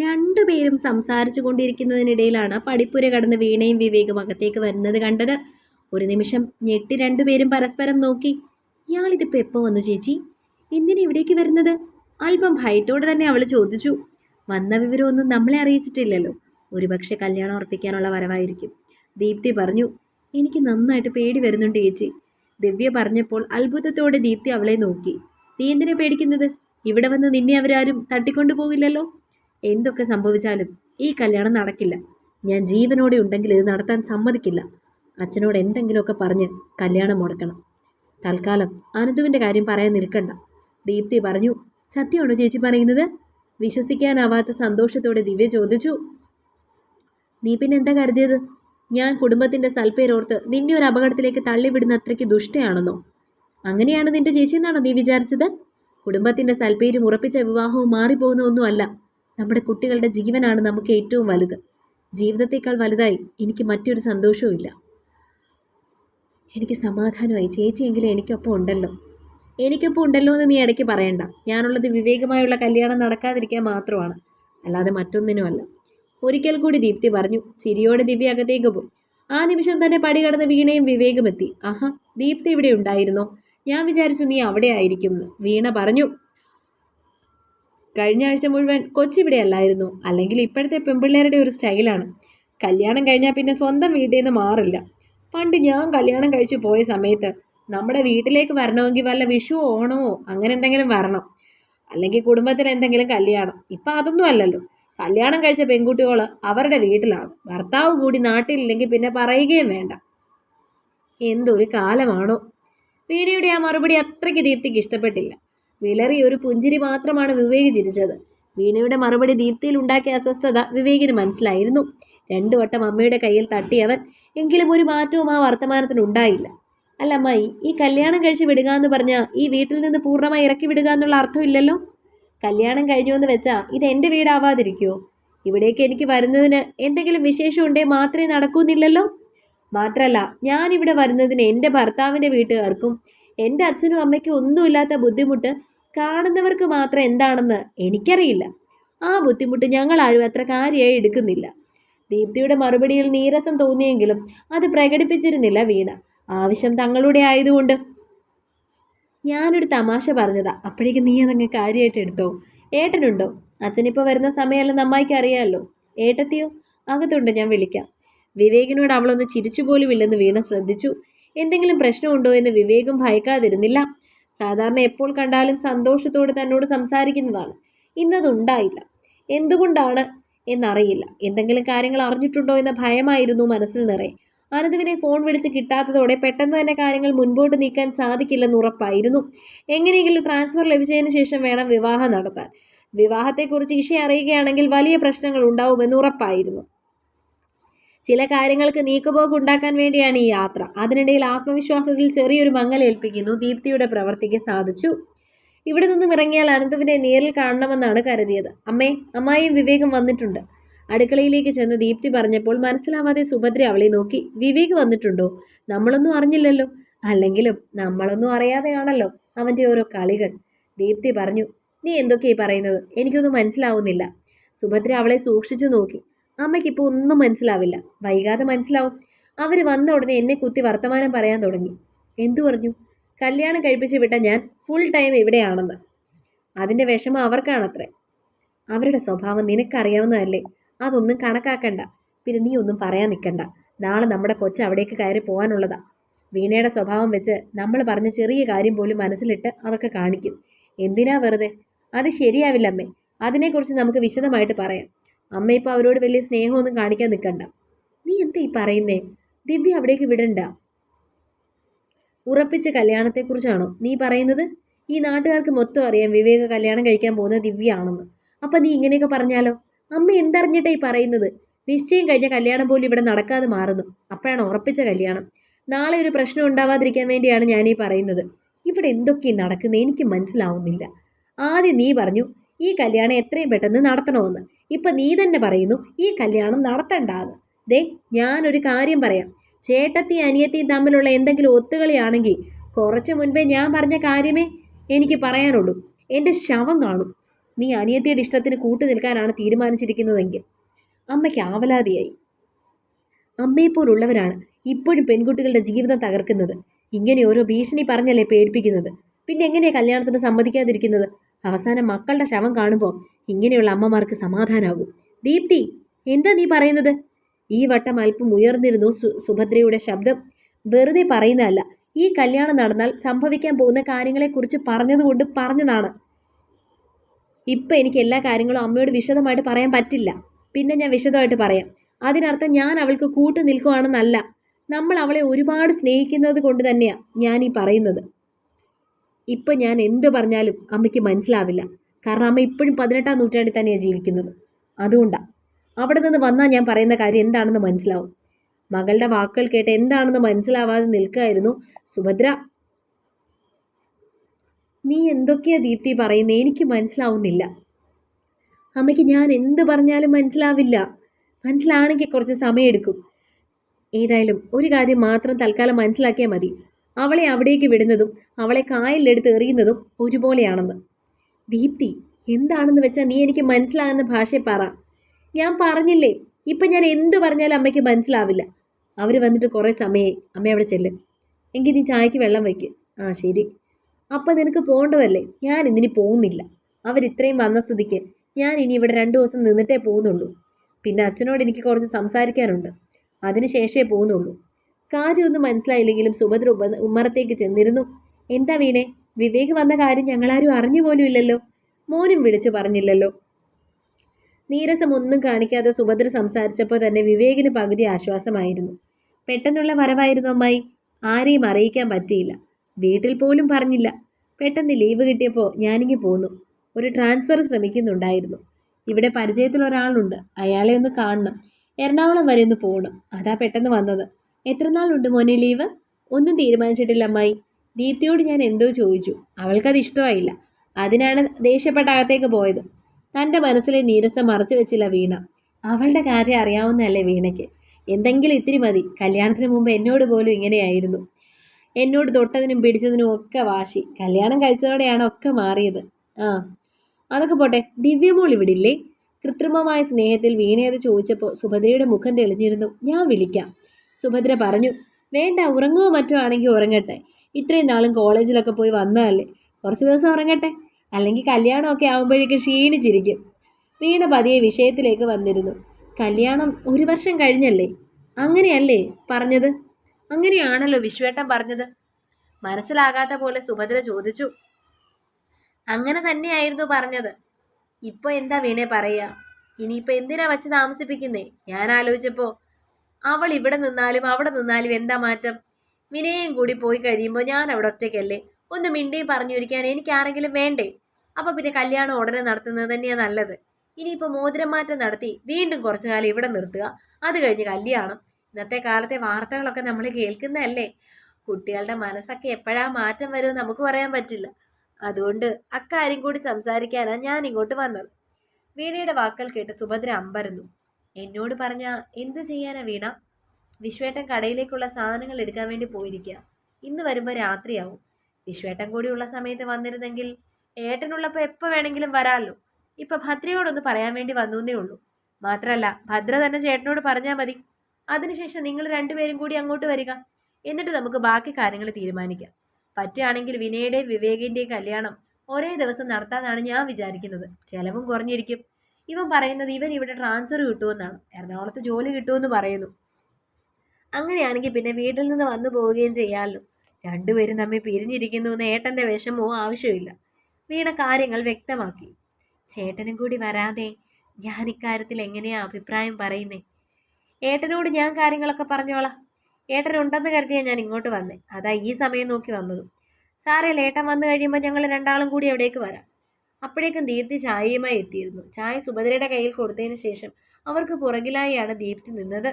രണ്ടുപേരും സംസാരിച്ചു കൊണ്ടിരിക്കുന്നതിനിടയിലാണ് പടിപ്പുര കടന്ന് വീണയും വിവേകും അകത്തേക്ക് വരുന്നത് കണ്ടത്. ഒരു നിമിഷം ഞെട്ടി രണ്ടുപേരും പരസ്പരം നോക്കി. ഇയാളിതിപ്പോൾ എപ്പോൾ വന്നു ചേച്ചി? എന്തിനാ ഇവിടേക്ക് വരുന്നത്? അല്പം ഭയത്തോടെ തന്നെ അവൾ ചോദിച്ചു. വന്ന വിവരമൊന്നും നമ്മളെ അറിയിച്ചിട്ടില്ലല്ലോ. ഒരുപക്ഷെ കല്യാണം ഉറപ്പിക്കാനുള്ള വരവായിരിക്കും. ദീപ്തി പറഞ്ഞു. എനിക്ക് നന്നായിട്ട് പേടി വരുന്നുണ്ട് ചേച്ചി. ദിവ്യ പറഞ്ഞപ്പോൾ അത്ഭുതത്തോടെ ദീപ്തി അവളെ നോക്കി. നീ എന്തിനാ പേടിക്കുന്നത്? ഇവിടെ വന്ന് നിന്നെ അവരാരും തട്ടിക്കൊണ്ടു പോകില്ലല്ലോ എന്തൊക്കെ സംഭവിച്ചാലും ഈ കല്യാണം നടക്കില്ല. ഞാൻ ജീവനോടെ ഉണ്ടെങ്കിൽ ഇത് നടത്താൻ സമ്മതിക്കില്ല. അച്ഛനോട് എന്തെങ്കിലുമൊക്കെ പറഞ്ഞ് കല്യാണം മുടക്കണം. തൽക്കാലം അനന്തുവിന്റെ കാര്യം പറയാൻ നിൽക്കണ്ട. ദീപ്തി പറഞ്ഞു സത്യമാണോ ചേച്ചി പറയുന്നത്? വിശ്വസിക്കാനാവാത്ത സന്തോഷത്തോടെ ദിവ്യ ചോദിച്ചു. നീ പിന്നെ എന്താ കരുതിയത്? ഞാൻ കുടുംബത്തിന്റെ സൽപ്പേരോർത്ത് നിന്നെ ഒരു അപകടത്തിലേക്ക് തള്ളിവിടുന്ന അത്രയ്ക്ക് ദുഷ്ടയാണെന്നോ? അങ്ങനെയാണ് നിന്റെ ചേച്ചി എന്നാണോ നീ വിചാരിച്ചത്? കുടുംബത്തിന്റെ സൽപ്പേരും ഉറപ്പിച്ച വിവാഹവും മാറിപ്പോകുന്ന ഒന്നുമല്ല. നമ്മുടെ കുട്ടികളുടെ ജീവനാണ് നമുക്ക് ഏറ്റവും വലുത്. ജീവിതത്തേക്കാൾ വലുതായി എനിക്ക് മറ്റൊരു സന്തോഷവും ഇല്ല. എനിക്ക് സമാധാനമായി. ചേച്ചിയെങ്കിലും എനിക്കൊപ്പം ഉണ്ടല്ലോ. എനിക്കൊപ്പം ഉണ്ടല്ലോ എന്ന് നീ ഇടയ്ക്ക് പറയണ്ട. ഞാനുള്ളത് വിവേകമായുള്ള കല്യാണം നടക്കാതിരിക്കാൻ മാത്രമാണ്. അല്ലാതെ മറ്റൊന്നിനുമല്ല. ഒരിക്കൽ കൂടി ദീപ്തി പറഞ്ഞു ചിരിയോടെ ദിവ്യ അകത്തേക്ക് പോയി. ആ നിമിഷം തന്നെ പടി കടന്ന് വീണയും വിവേകമെത്തി. ആഹാ ദീപ്തി ഇവിടെ ഉണ്ടായിരുന്നോ? ഞാൻ വിചാരിച്ചു നീ അവിടെ ആയിരിക്കും വീണ പറഞ്ഞു കഴിഞ്ഞ ആഴ്ച മുഴുവൻ കൊച്ചി ഇവിടെ അല്ലായിരുന്നു. അല്ലെങ്കിൽ ഇപ്പോഴത്തെ പെൺപിള്ളേരുടെ ഒരു സ്റ്റൈലാണ്. കല്യാണം കഴിഞ്ഞാൽ പിന്നെ സ്വന്തം വീട്ടിൽ നിന്ന് മാറില്ല. പണ്ട് ഞാൻ കല്യാണം കഴിച്ചു പോയ സമയത്ത് നമ്മുടെ വീട്ടിലേക്ക് വരണമെങ്കിൽ വല്ല വിഷു ഓണമോ അങ്ങനെ എന്തെങ്കിലും വരണം. അല്ലെങ്കിൽ കുടുംബത്തിന് എന്തെങ്കിലും കല്യാണം. ഇപ്പം അതൊന്നും അല്ലല്ലോ. കല്യാണം കഴിച്ച പെൺകുട്ടികൾ അവരുടെ വീട്ടിലാണ്. ഭർത്താവ് കൂടി നാട്ടിലില്ലെങ്കിൽ പിന്നെ പറയുകയും വേണ്ട. എന്തൊരു കാലമാണോ. വീണയുടെ ആ മറുപടി അത്രയ്ക്ക് ദീപ്തിക്ക് ഇഷ്ടപ്പെട്ടില്ല. വിലറി ഒരു പുഞ്ചിരി മാത്രമാണ് വിവേക് ചിരിച്ചത്. വീണയുടെ മറുപടി ദീപ്തിയിൽ ഉണ്ടാക്കിയ അസ്വസ്ഥത വിവേകിന് മനസ്സിലായിരുന്നു. രണ്ടു വട്ടം അമ്മയുടെ കയ്യിൽ തട്ടിയവൻ എങ്കിലും ഒരു മാറ്റവും ആ വർത്തമാനത്തിനുണ്ടായില്ല അല്ല അമ്മായി ഈ കല്യാണം കഴിച്ച് വിടുക എന്ന് പറഞ്ഞാൽ ഈ വീട്ടിൽ നിന്ന് പൂർണമായി ഇറക്കി വിടുക എന്നുള്ള അർത്ഥമില്ലല്ലോ? കല്യാണം കഴിഞ്ഞു എന്ന് വെച്ചാൽ ഇത് എന്റെ വീടാവാതിരിക്കുമോ ഇവിടേക്ക് എനിക്ക് വരുന്നതിന് എന്തെങ്കിലും വിശേഷം ഉണ്ടേ മാത്രമേ നടക്കുന്നില്ലല്ലോ? മാത്രമല്ല ഞാനിവിടെ വരുന്നതിന് എന്റെ ഭർത്താവിന്റെ വീട്ടുകാർക്കും എന്റെ അച്ഛനും അമ്മയ്ക്കും ഒന്നുമില്ലാത്ത ബുദ്ധിമുട്ട് കാണുന്നവർക്ക് മാത്രം എന്താണെന്ന് എനിക്കറിയില്ല. ആ ബുദ്ധിമുട്ട് ഞങ്ങളാരും അത്ര കാര്യമായി എടുക്കുന്നില്ല. ദീപ്തിയുടെ മറുപടിയിൽ നീരസം തോന്നിയെങ്കിലും അത് പ്രകടിപ്പിച്ചിരുന്നില്ല വീണ. ആവശ്യം തങ്ങളുടെ ആയതുകൊണ്ട്. ഞാനൊരു തമാശ പറഞ്ഞതാ. അപ്പോഴേക്ക് നീ അതങ്ങ് കാര്യമായിട്ട് എടുത്തോ? ഏട്ടനുണ്ടോ? അച്ഛനിപ്പോൾ വരുന്ന സമയമല്ല നമ്മായിക്ക് അറിയാമല്ലോ ഏട്ടത്തിയോ? അകത്തുണ്ട് ഞാൻ വിളിക്കാം. വിവേകിനോട് അവളൊന്ന് ചിരിച്ചു പോലുമില്ലെന്ന് വീണ ശ്രദ്ധിച്ചു. എന്തെങ്കിലും പ്രശ്നമുണ്ടോ എന്ന് വിവേകും ഭയക്കാതിരുന്നില്ല. സാധാരണ എപ്പോൾ കണ്ടാലും സന്തോഷത്തോടെ തന്നോട് സംസാരിക്കുന്നതാണ്. ഇന്നതുണ്ടായില്ല. എന്തുകൊണ്ടാണ് എന്നറിയില്ല. എന്തെങ്കിലും കാര്യങ്ങൾ അറിഞ്ഞിട്ടുണ്ടോ എന്ന ഭയമായിരുന്നു മനസ്സിൽ നിറയെ. അനന്തുവിനെ ഫോൺ വിളിച്ച് കിട്ടാത്തതോടെ പെട്ടെന്ന് തന്നെ കാര്യങ്ങൾ മുൻപോട്ട് നീക്കാൻ സാധിക്കില്ലെന്ന് ഉറപ്പായിരുന്നു. എങ്ങനെയെങ്കിലും ട്രാൻസ്ഫർ ലഭിച്ചതിന് ശേഷം വേണം വിവാഹം നടത്താൻ. വിവാഹത്തെക്കുറിച്ച് ഈശയെ അറിയുകയാണെങ്കിൽ വലിയ പ്രശ്നങ്ങൾ ഉണ്ടാവുമെന്ന് ഉറപ്പായിരുന്നു. ചില കാര്യങ്ങൾക്ക് നീക്കുപോക്ക് ഉണ്ടാക്കാൻ വേണ്ടിയാണ് ഈ യാത്ര. അതിനിടയിൽ ആത്മവിശ്വാസത്തിൽ ചെറിയൊരു മങ്ങലേൽപ്പിക്കുന്നു ദീപ്തിയുടെ പ്രവർത്തിക്ക് സാധിച്ചു. ഇവിടെ നിന്നും ഇറങ്ങിയാൽ അനന്തുവിനെ നേരിൽ കാണണമെന്നാണ് കരുതിയത്. അമ്മേ അമ്മായിയും വിവേകം വന്നിട്ടുണ്ട്. അടുക്കളയിലേക്ക് ചെന്ന് ദീപ്തി പറഞ്ഞപ്പോൾ മനസ്സിലാവാതെ സുഭദ്ര അവളെ നോക്കി. വിവേക് വന്നിട്ടുണ്ടോ? നമ്മളൊന്നും അറിഞ്ഞില്ലല്ലോ. അല്ലെങ്കിലും നമ്മളൊന്നും അറിയാതെയാണല്ലോ അവന്റെ ഓരോ കളികൾ. ദീപ്തി പറഞ്ഞു നീ എന്തൊക്കെയായി പറയുന്നത്? എനിക്കൊന്നും മനസ്സിലാവുന്നില്ല. സുഭദ്ര അവളെ സൂക്ഷിച്ചു നോക്കി. അമ്മയ്ക്കിപ്പോൾ ഒന്നും മനസ്സിലാവില്ല. വൈകാതെ മനസ്സിലാവും. അവർ വന്ന ഉടനെ എന്നെ കുത്തി വർത്തമാനം പറയാൻ തുടങ്ങി. എന്തു പറഞ്ഞു? കല്യാണം കഴിപ്പിച്ച് വിട്ട ഞാൻ ഫുൾ ടൈം ഇവിടെയാണെന്ന്. അതിന്റെ വിഷമം അവർക്കാണത്രേ. അവരുടെ സ്വഭാവം നിനക്കറിയാവുന്നതല്ലേ? അതൊന്നും കണക്കാക്കണ്ട. പിന്നെ നീ ഒന്നും പറയാൻ നിൽക്കണ്ട നാളെ നമ്മുടെ കൊച്ച് അവിടേക്ക് കയറി പോകാനുള്ളതാ. വീണയുടെ സ്വഭാവം വെച്ച് നമ്മൾ പറഞ്ഞ ചെറിയ കാര്യം പോലും മനസ്സിലിട്ട് അതൊക്കെ കാണിക്കും. എന്തിനാ വെറുതെ? അത് ശരിയാവില്ല അമ്മേ അതിനെക്കുറിച്ച് നമുക്ക് വിശദമായിട്ട് പറയാം. അമ്മ ഇപ്പോൾ അവരോട് വലിയ സ്നേഹമൊന്നും കാണിക്കാൻ നിൽക്കണ്ട നീ എന്താ ഈ പറയുന്നേ? ദിവ്യ അവിടേക്ക് വിടണ്ട. ഉറപ്പിച്ച കല്യാണത്തെക്കുറിച്ചാണോ നീ പറയുന്നത്? ഈ നാട്ടുകാർക്ക് മൊത്തം അറിയാം വിവേക കല്യാണം കഴിക്കാൻ പോകുന്ന ദിവ്യയാണെന്ന് അപ്പം നീ ഇങ്ങനെയൊക്കെ പറഞ്ഞാലോ? അമ്മ എന്തറിഞ്ഞിട്ടാ ഈ പറയുന്നത്? നിശ്ചയം കഴിഞ്ഞ കല്യാണം പോലും ഇവിടെ നടക്കാതെ മാറുന്നു. അപ്പോഴാണ് ഉറപ്പിച്ച കല്യാണം. നാളെ ഒരു പ്രശ്നം ഉണ്ടാവാതിരിക്കാൻ വേണ്ടിയാണ് ഞാനീ പറയുന്നത്. ഇവിടെ എന്തൊക്കെയും നടക്കുന്നത് എനിക്ക് മനസ്സിലാവുന്നില്ല. ആദ്യം നീ പറഞ്ഞു ഈ കല്യാണം എത്രയും പെട്ടെന്ന് നടത്തണമെന്ന്. ഇപ്പം നീ തന്നെ പറയുന്നു ഈ കല്യാണം നടത്തണ്ടാന്ന്. ദേ ഞാനൊരു കാര്യം പറയാം. ചേട്ടത്തി അനിയത്തിയും തമ്മിലുള്ള എന്തെങ്കിലും ഒത്തുകളിയാണെങ്കിൽ കുറച്ച് മുൻപേ ഞാൻ പറഞ്ഞ കാര്യമേ എനിക്ക് പറയാനുള്ളൂ. എന്റെ ശവം കാണും. നീ അനിയത്തിയുടെ ഇഷ്ടത്തിന് കൂട്ടു നിൽക്കാനാണ് തീരുമാനിച്ചിരിക്കുന്നതെങ്കിൽ. അമ്മയ്ക്ക് ആവലാതിയായി. അമ്മയെപ്പോലുള്ളവരാണ് ഇപ്പോഴും പെൺകുട്ടികളുടെ ജീവിതം തകർക്കുന്നത്. ഇങ്ങനെ ഓരോ ഭീഷണി പറഞ്ഞല്ലേ പേടിപ്പിക്കുന്നത്? പിന്നെ എങ്ങനെയാണ് കല്യാണത്തിന് സമ്മതിക്കാതിരിക്കുന്നത്? അവസാനം മക്കളുടെ ശവം കാണുമ്പോൾ ഇങ്ങനെയുള്ള അമ്മമാർക്ക് സമാധാനാകും. ദീപ്തി എന്താ നീ പറയുന്നത്? ഈ വട്ടം അല്പം ഉയർന്നിരുന്നു സുഭദ്രയുടെ ശബ്ദം. വെറുതെ പറയുന്നതല്ല ഈ കല്യാണം നടന്നാൽ സംഭവിക്കാൻ പോകുന്ന കാര്യങ്ങളെക്കുറിച്ച് പറഞ്ഞതുകൊണ്ട് പറഞ്ഞതാണ്. ഇപ്പം എനിക്ക് എല്ലാ കാര്യങ്ങളും അമ്മയോട് വിശദമായിട്ട് പറയാൻ പറ്റില്ല. പിന്നെ ഞാൻ വിശദമായിട്ട് പറയാം. അതിനർത്ഥം ഞാൻ അവൾക്ക് കൂട്ടു നിൽക്കുവാണെന്നല്ല. നമ്മൾ അവളെ ഒരുപാട് സ്നേഹിക്കുന്നത് കൊണ്ട് തന്നെയാണ് ഞാൻ ഈ പറയുന്നത്. ഇപ്പം ഞാൻ എന്ത് പറഞ്ഞാലും അമ്മയ്ക്ക് മനസ്സിലാവില്ല. കാരണം അമ്മ ഇപ്പോഴും പതിനെട്ടാം നൂറ്റാണ്ടിൽ തന്നെയാണ് ജീവിക്കുന്നത്. അതുകൊണ്ടാണ് അവിടെ നിന്ന് വന്നാൽ ഞാൻ പറയുന്ന കാര്യം എന്താണെന്ന് മനസ്സിലാവും. മകളുടെ വാക്കുകൾ കേട്ട് എന്താണെന്ന് മനസ്സിലാവാതെ നിൽക്കുകയായിരുന്നു സുഭദ്ര. നീ എന്തൊക്കെയാ ദീപ്തി പറയുന്നത് എനിക്ക് മനസ്സിലാവുന്നില്ല. അമ്മയ്ക്ക് ഞാൻ എന്ത് പറഞ്ഞാലും മനസ്സിലാവില്ല. മനസ്സിലാണെങ്കിൽ കുറച്ച് സമയമെടുക്കും. ഏതായാലും ഒരു കാര്യം മാത്രം തൽക്കാലം മനസ്സിലാക്കിയാൽ മതി. അവളെ അവിടേക്ക് വിടുന്നതും അവളെ കായലിലെടുത്ത് എറിയുന്നതും ഒരുപോലെയാണെന്ന്. ദീപ്തി എന്താണെന്ന് വെച്ചാൽ നീ എനിക്ക് മനസ്സിലാകുന്ന ഭാഷയെ പറ. ഞാൻ പറഞ്ഞില്ലേ ഇപ്പം ഞാൻ എന്ത് പറഞ്ഞാലും അമ്മയ്ക്ക് മനസ്സിലാവില്ല. അവർ വന്നിട്ട് കുറേ സമയമായി അമ്മ അവിടെ ചെല്ലും. എങ്കിൽ നീ ചായക്ക് വെള്ളം വയ്ക്ക്. ആ ശരി. അപ്പം നിനക്ക് പോകേണ്ടതല്ലേ ഞാൻ ഇന്നിനി പോകുന്നില്ല. അവരിത്രയും വന്ന സ്ഥിതിക്ക് ഞാൻ ഇനി ഇവിടെ രണ്ട് ദിവസം നിന്നിട്ടേ പോകുന്നുള്ളൂ. പിന്നെ അച്ഛനോട് എനിക്ക് കുറച്ച് സംസാരിക്കാനുണ്ട്. അതിന് ശേഷമേ പോകുന്നുള്ളൂ. കാര്യമൊന്നും മനസ്സിലായില്ലെങ്കിലും സുഭദ്ര ഉപ ഉമ്മറത്തേക്ക് ചെന്നിരുന്നു. എന്താ വീണേ? വിവേക് വന്ന കാര്യം ഞങ്ങളാരും അറിഞ്ഞു പോലും ഇല്ലല്ലോ. മോനും വിളിച്ചു പറഞ്ഞില്ലല്ലോ. നീരസം ഒന്നും കാണിക്കാതെ സുഭദ്ര സംസാരിച്ചപ്പോൾ തന്നെ വിവേകിന് പകുതി ആശ്വാസമായിരുന്നു. പെട്ടെന്നുള്ള വരവായിരുന്നു അമ്മായി. ആരെയും അറിയിക്കാൻ പറ്റിയില്ല. വീട്ടിൽ പോലും പറഞ്ഞില്ല. പെട്ടെന്ന് ലീവ് കിട്ടിയപ്പോൾ ഞാനിങ്ങി പോന്നു. ഒരു ട്രാൻസ്ഫർ ശ്രമിക്കുന്നുണ്ടായിരുന്നു. ഇവിടെ പരിചയത്തിൽ ഒരാളുണ്ട് അയാളെ ഒന്ന് കാണണം. എറണാകുളം വരെ ഒന്ന് പോകണം. അതാ പെട്ടെന്ന് വന്നത്. എത്ര നാളുണ്ട് മോനെ ലീവ്? ഒന്നും തീരുമാനിച്ചിട്ടില്ല അമ്മായി. ദീപ്തിയോട് ഞാൻ എന്തോ ചോദിച്ചു. അവൾക്കത് ഇഷ്ടമായില്ല. അതിനാണ് ദേഷ്യപ്പെട്ട അകത്തേക്ക് പോയത്. തന്റെ മനസ്സിലെ നീരസം മറച്ചു വെച്ചില്ല വീണ. അവളുടെ കാര്യം അറിയാവുന്നതല്ലേ വീണയ്ക്ക്. എന്തെങ്കിലും ഇത്തിരി മതി. കല്യാണത്തിന് മുമ്പ് എന്നോട് പോലും ഇങ്ങനെയായിരുന്നു. എന്നോട് തൊട്ടതിനും പിടിച്ചതിനും ഒക്കെ വാശി. കല്യാണം കഴിച്ചതോടെയാണ് ഒക്കെ മാറിയത്. ആ. അതൊക്കെ പോട്ടെ. ദിവ്യമോൾ ഇവിടില്ലേ? കൃത്രിമമായ സ്നേഹത്തിൽ വീണയത് ചോദിച്ചപ്പോൾ സുഭദ്രയുടെ മുഖം തെളിഞ്ഞിരുന്നു. ഞാൻ വിളിക്കാം. സുഭദ്ര പറഞ്ഞു വേണ്ട ഉറങ്ങുക മറ്റോ ആണെങ്കിൽ ഉറങ്ങട്ടെ. ഇത്രയും നാളും കോളേജിലൊക്കെ പോയി വന്നതല്ലേ. കുറച്ച് ദിവസം ഉറങ്ങട്ടെ. അല്ലെങ്കിൽ കല്യാണമൊക്കെ ആകുമ്പോഴേക്കും ക്ഷീണിച്ചിരിക്കും. വീണ പതിയെ വിഷയത്തിലേക്ക് വന്നിരുന്നു. കല്യാണം ഒരു വർഷം കഴിഞ്ഞല്ലേ? അങ്ങനെയല്ലേ? പറഞ്ഞത്. അങ്ങനെയാണല്ലോ വിശ്വേട്ടൻ പറഞ്ഞത്. മനസ്സിലാകാത്ത പോലെ സുഭദ്ര ചോദിച്ചു. അങ്ങനെ തന്നെയായിരുന്നു പറഞ്ഞത്. ഇപ്പോൾ എന്താ വീണേ പറയുക ഇനിയിപ്പോൾ എന്തിനാ വച്ച് താമസിപ്പിക്കുന്നേ? ഞാൻ ആലോചിച്ചപ്പോൾ അവൾ ഇവിടെ നിന്നാലും അവിടെ നിന്നാലും എന്താ മാറ്റം? വിനയം കൂടി പോയി കഴിയുമ്പോൾ ഞാൻ അവിടെ ഒറ്റയ്ക്കല്ലേ? ഒന്ന് മിണ്ടി പറഞ്ഞിരിക്കാൻ എനിക്ക് ആരെങ്കിലും വേണ്ടേ? അപ്പോൾ പിന്നെ കല്യാണം ഉടനെ നടത്തുന്നത് തന്നെയാണ് നല്ലത്. ഇനിയിപ്പോൾ മോതിരം മാറ്റം നടത്തി വീണ്ടും കുറച്ചു കാലം ഇവിടെ നിർത്തുക. അത് കഴിഞ്ഞ് കല്യാണം. ഇന്നത്തെ കാലത്തെ വാർത്തകളൊക്കെ നമ്മൾ കേൾക്കുന്നതല്ലേ? കുട്ടികളുടെ മനസ്സൊക്കെ എപ്പോഴാ മാറ്റം വരുമെന്ന് നമുക്ക് പറയാൻ പറ്റില്ല. അതുകൊണ്ട് അക്കാര്യം കൂടി സംസാരിക്കാനാണ് ഞാൻ ഇങ്ങോട്ട് വന്നത്. വീണയുടെ വാക്കുകൾ കേട്ട് സുഭദ്ര അമ്പരന്നു. എന്നോട് പറഞ്ഞ എന്ത് ചെയ്യാനാ വീണ? വിശ്വേട്ടൻ കടയിലേക്കുള്ള സാധനങ്ങൾ എടുക്കാൻ വേണ്ടി പോയിരിക്കുക ഇന്ന് വരുമ്പോൾ രാത്രിയാവും. വിശ്വേട്ടൻ കൂടിയുള്ള സമയത്ത് വന്നിരുന്നെങ്കിൽ ഏട്ടനുള്ളപ്പോൾ എപ്പോൾ വേണമെങ്കിലും വരാമല്ലോ ഇപ്പം ഭദ്രയോടൊന്ന് പറയാൻ വേണ്ടി വന്നു എന്നേ ഉള്ളൂ. മാത്രമല്ല ഭദ്ര തന്നെ ചേട്ടനോട് പറഞ്ഞാൽ മതി. അതിനുശേഷം നിങ്ങൾ രണ്ടുപേരും കൂടി അങ്ങോട്ട് വരിക. എന്നിട്ട് നമുക്ക് ബാക്കി കാര്യങ്ങൾ തീരുമാനിക്കാം. പറ്റുകയാണെങ്കിൽ വിനയുടെയും വിവേകിന്റെയും കല്യാണം ഒരേ ദിവസം നടത്താനാണ് ഞാൻ വിചാരിക്കുന്നത്. ചിലവും കുറഞ്ഞിരിക്കും. ഇവൻ പറയുന്നത് ഇവൻ ഇവിടെ ട്രാൻസ്ഫർ കിട്ടുമെന്നാണ്. എറണാകുളത്ത് ജോലി കിട്ടുമെന്ന് പറയുന്നു. അങ്ങനെയാണെങ്കിൽ പിന്നെ വീട്ടിൽ നിന്ന് വന്നു പോവുകയും ചെയ്യാമല്ലോ രണ്ടുപേരും തമ്മിൽ പിരിഞ്ഞിരിക്കുന്നു എന്ന് ഏട്ടന്റെ വിഷമവും ആവശ്യമില്ല വീണ കാര്യങ്ങൾ വ്യക്തമാക്കി. ചേട്ടനും കൂടി വരാതെ ഞാൻ ഇക്കാര്യത്തിൽ എങ്ങനെയാ അഭിപ്രായം പറയുന്നേ? ഏട്ടനോട് ഞാൻ കാര്യങ്ങളൊക്കെ പറഞ്ഞോളാം. ഏട്ടനുണ്ടെന്ന് കരുതിയാണ് ഞാൻ ഇങ്ങോട്ട് വന്നേ. അതാ ഈ സമയം നോക്കി വന്നതും. സാറേ ഏട്ടൻ വന്നു കഴിയുമ്പോൾ ഞങ്ങൾ രണ്ടാളും കൂടി അവിടേക്ക് വരാം. അപ്പോഴേക്കും ദീപ്തി ചായയുമായി എത്തിയിരുന്നു. ചായ സുഭദ്രയുടെ കയ്യിൽ കൊടുത്തതിന് ശേഷം അവർക്ക് പുറകിലായാണ് ദീപ്തി നിന്നത്.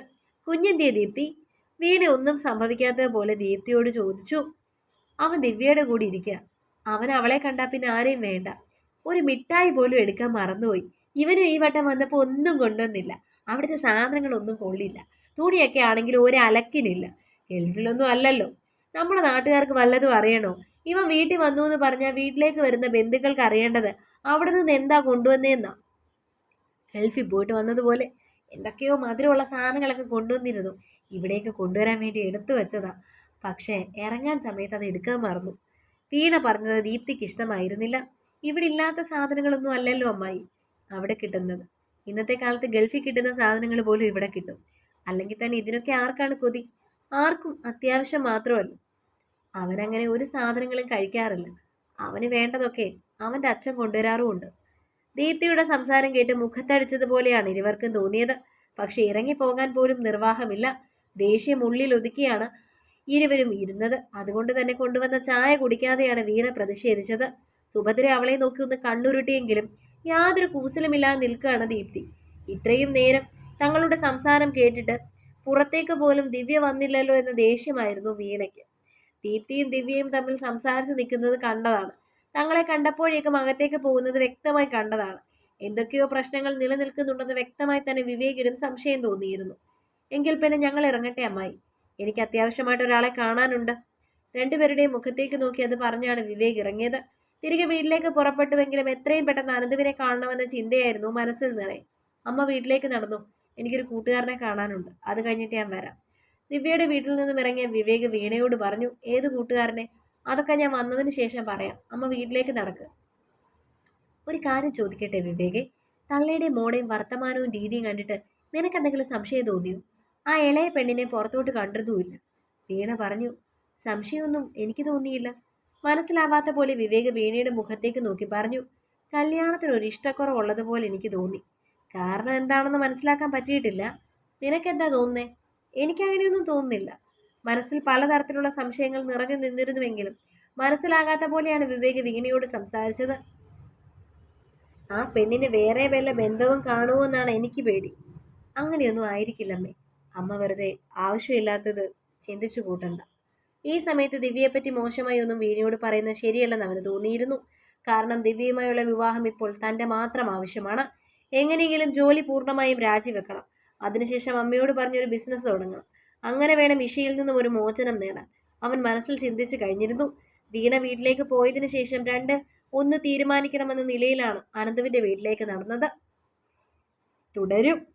കുഞ്ഞെന്തിയ ദീപ്തി? വീണ ഒന്നും സംഭവിക്കാത്തത് പോലെ ദീപ്തിയോട് ചോദിച്ചു. അവൻ ദിവ്യയുടെ കൂടി ഇരിക്കുക. അവൻ അവളെ കണ്ടാൽ പിന്നെ ആരെയും വേണ്ട. ഒരു മിഠായി പോലും എടുക്കാൻ മറന്നുപോയി. ഇവന് ഈ വട്ടം വന്നപ്പോൾ ഒന്നും കൊണ്ടുവന്നില്ല. അവിടുത്തെ സാധനങ്ങളൊന്നും കൊള്ളില്ല. തുണിയൊക്കെ ആണെങ്കിൽ ഒരു അലക്കിനില്ല ഗൾഫിലൊന്നും അല്ലല്ലോ. നമ്മുടെ നാട്ടുകാർക്ക് വല്ലതും അറിയണോ? ഇവൻ വീട്ടിൽ വന്നു എന്ന് പറഞ്ഞാൽ വീട്ടിലേക്ക് വരുന്ന ബന്ധുക്കൾക്ക് അറിയേണ്ടത് അവിടെ നിന്ന് എന്താ കൊണ്ടുവന്നേന്നാ? ഗൾഫിൽ പോയിട്ട് വന്നതുപോലെ എന്തൊക്കെയോ മധുരമുള്ള സാധനങ്ങളൊക്കെ കൊണ്ടുവന്നിരുന്നു. ഇവിടേക്ക് കൊണ്ടുവരാൻ വേണ്ടി എടുത്തു വെച്ചതാ. പക്ഷേ ഇറങ്ങാൻ സമയത്ത് അത് എടുക്കാൻ മറന്നു. വീണ പറഞ്ഞത് ദീപ്തിക്ക് ഇഷ്ടമായിരുന്നില്ല. ഇവിടെ ഇല്ലാത്ത സാധനങ്ങളൊന്നും അല്ലല്ലോ അമ്മായി. അവിടെ കിട്ടുന്നത്. ഇന്നത്തെ കാലത്ത് ഗൾഫിൽ കിട്ടുന്ന സാധനങ്ങൾ പോലും ഇവിടെ കിട്ടും. അല്ലെങ്കിൽ തന്നെ ഇതിനൊക്കെ ആർക്കാണ് കൊതി? ആർക്കും അത്യാവശ്യം മാത്രമല്ല. അവനങ്ങനെ ഒരു സാധനങ്ങളും കഴിക്കാറില്ല. അവന് വേണ്ടതൊക്കെ അവന്റെ അച്ഛൻ കൊണ്ടുവരാറുമുണ്ട്. ദീപ്തിയുടെ സംസാരം കേട്ട് മുഖത്തടിച്ചതുപോലെയാണ് ഇരുവർക്കും തോന്നിയത്. പക്ഷെ ഇറങ്ങിപ്പോകാൻ പോലും നിർവാഹമില്ല. ദേഷ്യം ഉള്ളിൽ ഒതുക്കിയാണ് ഇരുവരും ഇരുന്നത്. അതുകൊണ്ട് തന്നെ കൊണ്ടുവന്ന ചായ കുടിക്കാതെയാണ് വീണ പ്രതിഷേധിച്ചത്. സുഭദ്ര അവളെ നോക്കി ഒന്ന് കണ്ണുരുട്ടിയെങ്കിലും യാതൊരു കൂസലുമില്ലാതെ നിൽക്കുകയാണ് ദീപ്തി. ഇത്രയും നേരം തങ്ങളുടെ സംസാരം കേട്ടിട്ട് പുറത്തേക്ക് പോലും ദിവ്യ വന്നില്ലല്ലോ എന്ന ദേഷ്യമായിരുന്നു വീണയ്ക്ക്. ദീപ്തിയും ദിവ്യയും തമ്മിൽ സംസാരിച്ച് നിൽക്കുന്നത് കണ്ടതാണ്. തങ്ങളെ കണ്ടപ്പോഴേക്കും അകത്തേക്ക് പോകുന്നത് വ്യക്തമായി കണ്ടതാണ്. എന്തൊക്കെയോ പ്രശ്നങ്ങൾ നിലനിൽക്കുന്നുണ്ടെന്ന് വ്യക്തമായി തന്നെ വിവേകിനും സംശയം തോന്നിയിരുന്നു. എങ്കിൽ പിന്നെ ഞങ്ങൾ ഇറങ്ങട്ടെ അമ്മായി? എനിക്ക് അത്യാവശ്യമായിട്ട് ഒരാളെ കാണാനുണ്ട്. രണ്ടുപേരുടെയും മുഖത്തേക്ക് നോക്കി അത് പറഞ്ഞാണ് വിവേക് ഇറങ്ങിയത്. തിരികെ വീട്ടിലേക്ക് പുറപ്പെട്ടുവെങ്കിലും എത്രയും പെട്ടെന്ന് അനന്തുവിനെ കാണണമെന്ന ചിന്തയായിരുന്നു മനസ്സിൽ നിറയെ. അമ്മ വീട്ടിലേക്ക് നടന്നു. എനിക്കൊരു കൂട്ടുകാരനെ കാണാനുണ്ട്. അത് കഴിഞ്ഞിട്ട് ഞാൻ വരാം. ദിവ്യയുടെ വീട്ടിൽ നിന്നും ഇറങ്ങിയ വിവേക് വീണയോട് പറഞ്ഞു ഏത് കൂട്ടുകാരനെ? അതൊക്കെ ഞാൻ വന്നതിന് ശേഷം പറയാം. അമ്മ വീട്ടിലേക്ക് നടക്കുക ഒരു കാര്യം ചോദിക്കട്ടെ വിവേകെ? തള്ളയുടെ മോടെയും വർത്തമാനവും രീതിയും കണ്ടിട്ട് നിനക്കെന്തെങ്കിലും സംശയം തോന്നിയോ? ആ ഇളയ പെണ്ണിനെ പുറത്തോട്ട് കണ്ടതുമില്ല. വീണ പറഞ്ഞു സംശയമൊന്നും എനിക്ക് തോന്നിയില്ല. മനസ്സിലാവാത്ത പോലെ വിവേക് വീണയുടെ മുഖത്തേക്ക് നോക്കി പറഞ്ഞു കല്യാണത്തിന് ഒരു ഇഷ്ടക്കുറവുള്ളതുപോലെ എനിക്ക് തോന്നി. കാരണം എന്താണെന്ന് മനസ്സിലാക്കാൻ പറ്റിയിട്ടില്ല. നിനക്കെന്താ തോന്നുന്നേ? എനിക്കങ്ങനെയൊന്നും തോന്നുന്നില്ല. മനസ്സിൽ പലതരത്തിലുള്ള സംശയങ്ങൾ നിറഞ്ഞു നിന്നിരുന്നുവെങ്കിലും മനസ്സിലാകാത്ത പോലെയാണ് വിവേക് വീണയോട് സംസാരിച്ചത്. ആ പെണ്ണിന് വേറെ വല്ല ബന്ധവും കാണുമോ എന്നാണ് എനിക്ക് പേടി. അങ്ങനെയൊന്നും ആയിരിക്കില്ലമ്മേ. അമ്മ വെറുതെ ആവശ്യമില്ലാത്തത് ചിന്തിച്ചു കൂട്ടണ്ട. ഈ സമയത്ത് ദിവ്യയെപ്പറ്റി മോശമായി ഒന്നും വീണയോട് പറയുന്നത് ശരിയല്ലെന്ന് അവന് തോന്നിയിരുന്നു. കാരണം ദിവ്യയുമായുള്ള വിവാഹം ഇപ്പോൾ തന്റെ മാത്രം ആവശ്യമാണ്. എങ്ങനെയെങ്കിലും ജോലി പൂർണമായും രാജിവെക്കണം. അതിനുശേഷം അമ്മയോട് പറഞ്ഞൊരു ബിസിനസ് തുടങ്ങണം. അങ്ങനെ വേണം ഇഷയിൽ നിന്നും ഒരു മോചനം നേടാൻ. അവൻ മനസ്സിൽ ചിന്തിച്ചു കഴിഞ്ഞിരുന്നു. വീണ വീട്ടിലേക്ക് പോയതിനു ശേഷം രണ്ട് ഒന്ന് തീരുമാനിക്കണമെന്ന നിലയിലാണ് അനന്തുവിന്റെ വീട്ടിലേക്ക് നടന്നത്. തുടരും.